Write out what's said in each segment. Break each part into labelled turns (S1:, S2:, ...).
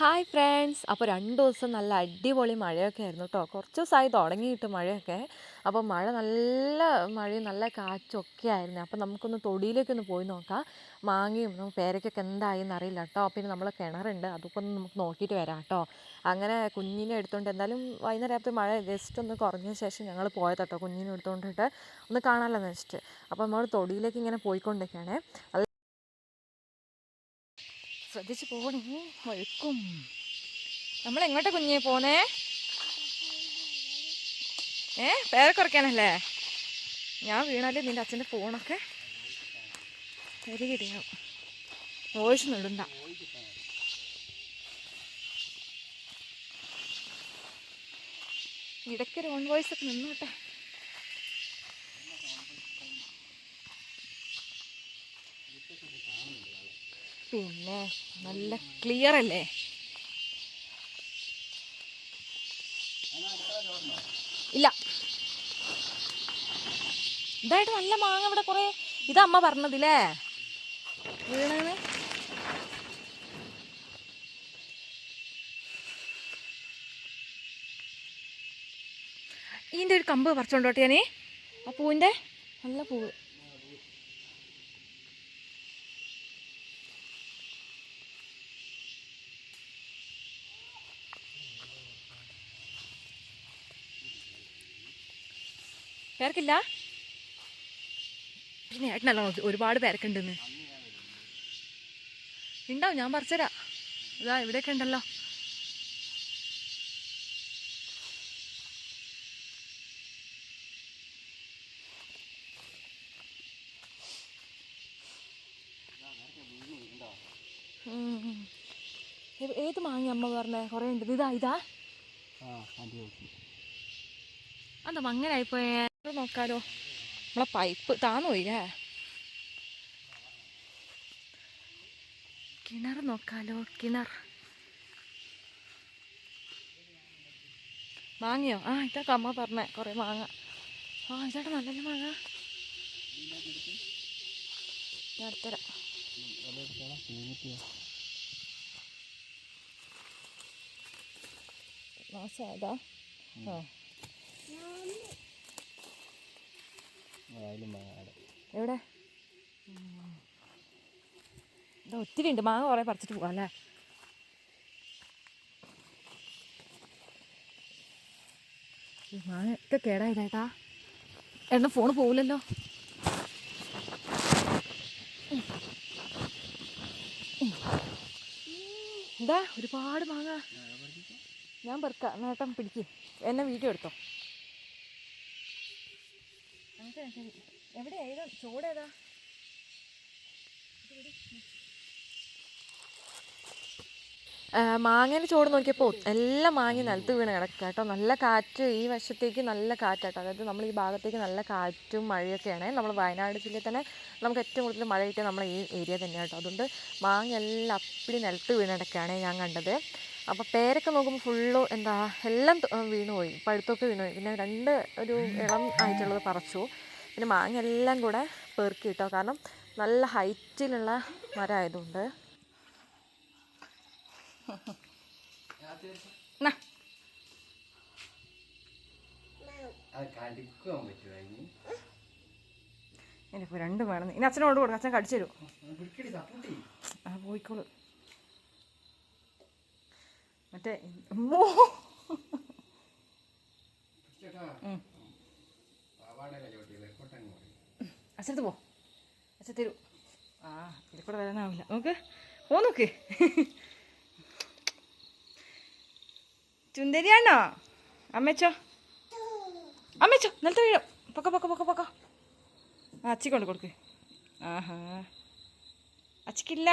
S1: Hi friends അപ്പോൾ രണ്ട് ദിവസം നല്ല അടിപൊളി മഴയൊക്കെ ആയിരുന്നു കേട്ടോ കുറച്ച് ദിവസമായി തുടങ്ങിയിട്ട് മഴയൊക്കെ. അപ്പോൾ മഴ നല്ല മഴയും നല്ല കാറ്റൊക്കെ ആയിരുന്നു. അപ്പോൾ നമുക്കൊന്ന് തൊടിയിലേക്ക് ഒന്ന് പോയി നോക്കാം. മാങ്ങയും പേരയ്ക്കൊക്കെ എന്തായി എന്നറിയില്ല കേട്ടോ പിന്നെ നമ്മൾ കിണറുണ്ട്. അതൊക്കെ ഒന്ന് നമുക്ക് നോക്കിയിട്ട് വരാം കേട്ടോ അങ്ങനെ കുഞ്ഞിനെ എടുത്തുകൊണ്ട് എന്തായാലും വൈകുന്നേരത്തെ മഴ ജസ്റ്റ് ഒന്ന് കുറഞ്ഞ ശേഷം ഞങ്ങൾ പോയത് കേട്ടോ കുഞ്ഞിനെ എടുത്തുകൊണ്ടിട്ട് ഒന്ന് കാണാമല്ലോ എന്ന് വെച്ചിട്ട് അപ്പോൾ നമ്മൾ തൊടിയിലേക്ക് ഇങ്ങനെ പോയിക്കൊണ്ടിരിക്കുകയാണേ ശ്രദ്ധിച്ച് പോകണേ. വഴുക്കും. നമ്മൾ എങ്ങോട്ടാ കുഞ്ഞെ പോന്നേ? ഏ പേരെ കുറയ്ക്കാനല്ലേ? ഞാൻ വീണാൽ നിന്റെ അച്ഛന്റെ ഫോണൊക്കെ കരികിടിയാവും വോയിസ് നിടണ്ട ഇടയ്ക്കൊരു ഓൺ വോയിസ് ഒക്കെ നിന്നോട്ടെ. പിന്നെ നല്ല ക്ലിയർ അല്ലേ? ഇല്ല. ഇതായിട്ട് നല്ല മാങ്ങ ഇവിടെ കുറെ ഇതാ അമ്മ പറഞ്ഞതില്ലേ വീണാണ് ഇതിന്റെ ഒരു കമ്പ് പറിച്ചോണ്ടോട്ടെ ഞാനേ. ആ പൂവിന്റെ നല്ല പൂവ്. പേർക്കില്ല പിന്നെ ഏട്ടനല്ല നോക്കി ഒരുപാട് പേരക്കുണ്ടെന്ന്. ഉണ്ടാവും ഞാൻ പറിച്ചുതരാം ഇതാ ഇവിടെയൊക്കെ ഉണ്ടല്ലോ. ഏത് മാങ്ങ അമ്മ പറഞ്ഞേ? കുറേ ഉണ്ട്. ഇതാ ഇതാ എന്താ മങ്ങനായിപ്പോയേ ഇത് നോക്കാലോ. നമ്മളെ പൈപ്പ് താന്നുപോയില്ലേ കിണർ നോക്കാലോ കിണർ. മാങ്ങയോ? ആ ഇതൊക്കെ അമ്മ പറഞ്ഞേ കുറേ മാങ്ങ. ആ ഇതാട്ടെ നല്ല മാങ്ങ. ഞാൻ എടുത്തരാം മാസം അതാ ആ. എവിടെ? ഇതാ ഒത്തിരി ഉണ്ട്. മാങ്ങ കുറേ പറിച്ചിട്ട് പോകാം അല്ലേ? മാങ്ങ ഒക്കെ കേടായതേട്ടാ എണ്ണ ഫോണ് പോവില്ലല്ലോ. എന്താ? ഒരുപാട് മാങ്ങ. ഞാൻ പെറുക്കാം. നേട്ടം പിടിക്ക്. എന്നെ വീഡിയോ എടുത്തോ? എവിടെ ഏതാ? ചൂടേതാ? മാങ്ങേന്റെ ചോട് നോക്കിയപ്പോൾ എല്ലാം മാങ്ങി നിലത്ത് വീണ് കിടക്കുക കേട്ടോ. നല്ല കാറ്റ് ഈ വശത്തേക്ക് നല്ല കാറ്റാട്ടോ അതായത് നമ്മൾ ഈ ഭാഗത്തേക്ക് നല്ല കാറ്റും മഴയൊക്കെയാണ്. നമ്മൾ വയനാട് ജില്ലയിൽ തന്നെ നമുക്ക് ഏറ്റവും കൂടുതൽ മഴ കിട്ടിയ നമ്മളെ ഈ ഏരിയ തന്നെയാണ് കേട്ടോ. അതുകൊണ്ട് മാങ്ങ എല്ലാം അപ്പിടി നിലത്ത് വീണ് കിടക്കുകയാണ് ഞാൻ കണ്ടത്. അപ്പോൾ പേരൊക്കെ നോക്കുമ്പോൾ ഫുള്ള് എന്താ എല്ലാം വീണുപോയി വീണ് പോയി പഴുത്തൊക്കെ വീണുപോയി. പിന്നെ രണ്ട് ഒരു ഇളം ആയിട്ടുള്ളത് പറിച്ചു. പിന്നെ മാങ്ങ എല്ലാം കൂടെ പെറുക്കി കിട്ടോ കാരണം നല്ല ഹൈറ്റിലുള്ള മരം ആയതുകൊണ്ട് എന്നാ
S2: അത് കടിക്കുവാൻ പറ്റുമോ അതിന്
S1: എനിക്കിപ്പോൾ രണ്ടും വേണം. ഇനി അച്ഛനോട് കൊടുക്കും. അച്ഛൻ കടിച്ചു തരും. ആ പോയിക്കോളൂ. മറ്റേ മോ
S2: പിടിച്ചേട്ടാ.
S1: അച്ഛനടുത്ത് പോ. അച്ഛ തരൂ. ആ ഇതിൽ കൂടെ വരാനാവില്ല. നോക്ക്. ഓ നോക്ക്. ചുന്ദരിയാണോ അമ്മച്ചോ? അമ്മച്ചോ നിലത്ത് വീഴും. പൊക്ക പൊക്ക പൊക്ക പൊക്ക. ആ അച്ചിക്കൊണ്ട് കൊടുക്ക്. ആഹാ. അച്ചിക്കില്ല?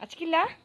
S1: അച്ചിക്കില്ല?